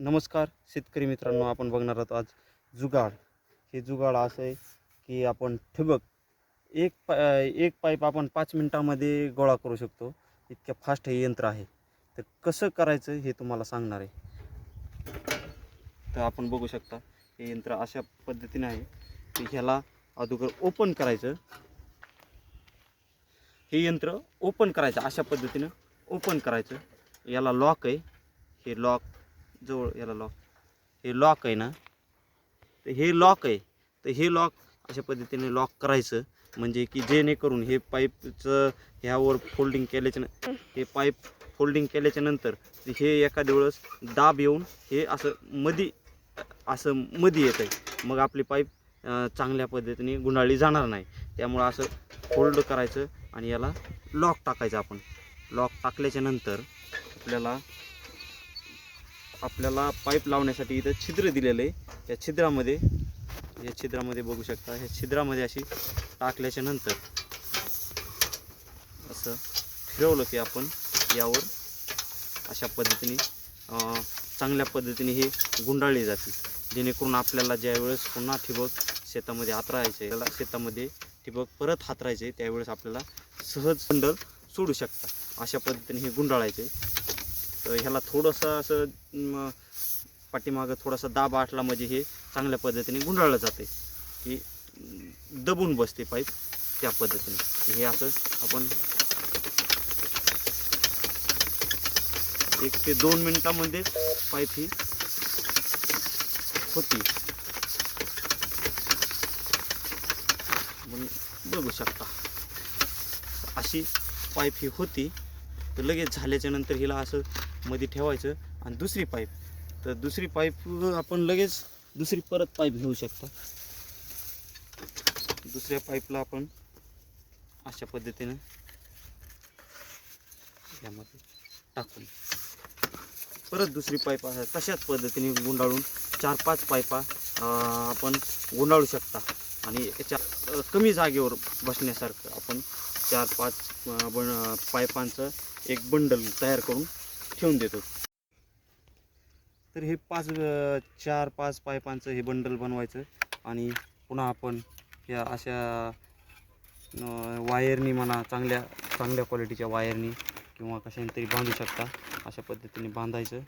नमस्कार शेतकरी मित्रांनो आपण बघणार आहोत आज जुगाड. हे जुगाड असं आहे की आपण ठिबक एक पा एक पाईप आपण पाच मिनटामध्ये गोळा करू शकतो. इतक्या फास्ट हे यंत्र आहे. तर कसं करायचं हे तुम्हाला सांगणार आहे. तर आपण बघू शकता हे यंत्र अशा पद्धतीने आहे की ह्याला अगोदर ओपन करायचं. हे यंत्र ओपन करायचं अशा पद्धतीनं ओपन करायचं. याला लॉक आहे. हे लॉक जवळ याला लॉक हे लॉक आहे ना? तर हे लॉक आहे. तर हे लॉक अशा पद्धतीने लॉक करायचं. म्हणजे की जेणेकरून हे पाईपचं ह्यावर फोल्डिंग केल्याच्या न हे पाईप फोल्डिंग केल्याच्यानंतर हे एखाद्या वेळेस दाब येऊन हे असं मधी असं मधी येतं आहे मग आपली पाईप चांगल्या पद्धतीने गुंडाळली जाणार नाही. त्यामुळं असं फोल्ड करायचं आणि याला लॉक टाकायचं आपण. लॉक टाकल्याच्या नंतर आपल्याला आपल्याला पाईप लावण्यासाठी इथं छिद्र दिलेलं आहे. या छिद्रामध्ये या छिद्रामध्ये बघू शकता ह्या छिद्रामध्ये अशी टाकल्याच्या नंतर असं फिरवलं की आपण यावर अशा पद्धतीने चांगल्या पद्धतीने हे गुंडाळले जाते जेणेकरून आपल्याला ज्यावेळेस पुन्हा ठिबक शेतामध्ये हातरायचं त्याला शेतामध्ये ठिबक परत हातरायचे त्यावेळेस आपल्याला सहज बंडल सोडू शकता. अशा पद्धतीने हे गुंडाळायचे तर ह्याला थोडंसं असं पाठीमागं थोडासा दाब आटला म्हणजे हे चांगल्या पद्धतीने गुंडाळलं जाते. की दबून बसते पाईप त्या पद्धतीने. हे असं आपण एक ते दोन मिनटामध्ये पाईप ही होती. बघू शकता. अशी पाईप ही होती. तर लगेच झाल्याच्यानंतर हिला असं मध्ये ठेवायचं आणि दुसरी पाईप. तर दुसरी पाईप आपण लगेच दुसरी परत पाईप घेऊ शकता. दुसऱ्या पाईपला आपण अशा पद्धतीनं यामध्ये टाकून. परत दुसरी पाईप आहे तशाच पद्धतीने गुंडाळून चार पाच पाईपा आपण गुंडाळू शकता. आणि याच्या कमी जागेवर बसण्यासारखं आपण चार पाच बण पाईपांचं एक बंडल तयार करून ठेवून देतो. तर हे पाच चार पाच पायपांचं हे बंडल बनवायचं आणि पुन्हा आपण या अशा वायरनी म्हणा चांगल्या चांगल्या क्वालिटीच्या वायरनी किंवा कशाने तरी बांधू शकता अशा पद्धतीने बांधायचं.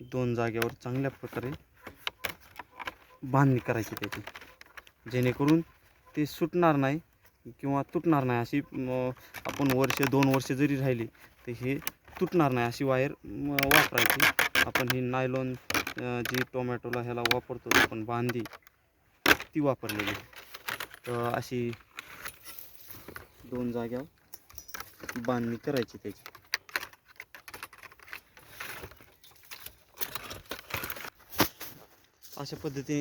दोन जागेवर चांगल्या प्रकारे बांधणी करायची त्याची. जेणेकरून ते सुटणार नाही किंवा तुटणार नाही अशी आपण वर्ष दोन वर्ष जरी राहिली तर हे तुटणार नाही अशी वायर वापरायची. आपण ही नायलॉन जी टोमॅटोला ह्याला वापरतो आपण बांधी ती वापरलेली. तर अशी दोन जाग्यावर बांधणी करायची त्याची. अशा पद्धतीने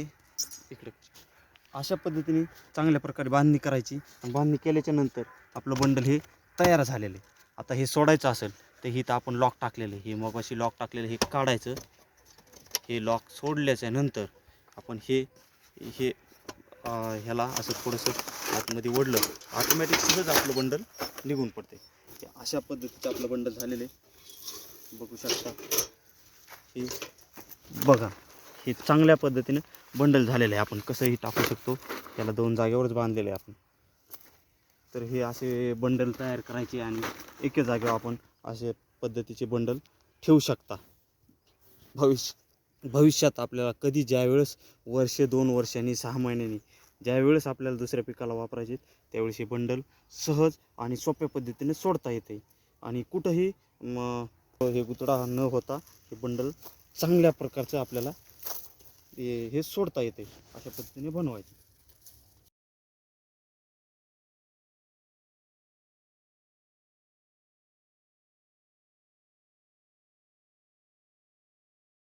इकडे अशा पद्धतीने चांगल्या प्रकारे बांधणी करायची. आणि बांधणी केल्याच्यानंतर आपलं बंडल हे तयार झालेलं आहे. आता हे सोडायचं असेल तर इथं आपण लॉक टाकलेलं आहे. हे मग अशी लॉक टाकलेलं हे काढायचं. हे लॉक सोडल्याच्या नंतर आपण हे हे ह्याला असं थोडंसं आतमध्ये ओढलं. ऑटोमॅटिक सहज आपलं बंडल निघून पडते. हे अशा पद्धतीचं आपलं बंडल झालेलं आहे. बघू शकता. हे बघा. हे चांगल्या पद्धतीने बंडल झालेलं आहे आपण. कसंही टाकू शकतो. त्याला दोन जागेवरच बांधलेलं आहे आपण. तर हे असे बंडल तयार करायचे आणि एके जागेवर आपण असे पद्धतीचे बंडल ठेवू शकता. भविष्य भविष्यात आपल्याला कधी ज्यावेळेस वर्ष दोन वर्षांनी सहा महिन्यांनी ज्यावेळेस आपल्याला दुसऱ्या पिकाला वापरायचे त्यावेळेस हे बंडल सहज आणि सोप्या पद्धतीने सोडता येते. आणि कुठंही म, हे गुतडा न होता हे बंडल चांगल्या प्रकारचं आपल्याला हे हे सोडता येते अशा पद्धतीने बनवायचं.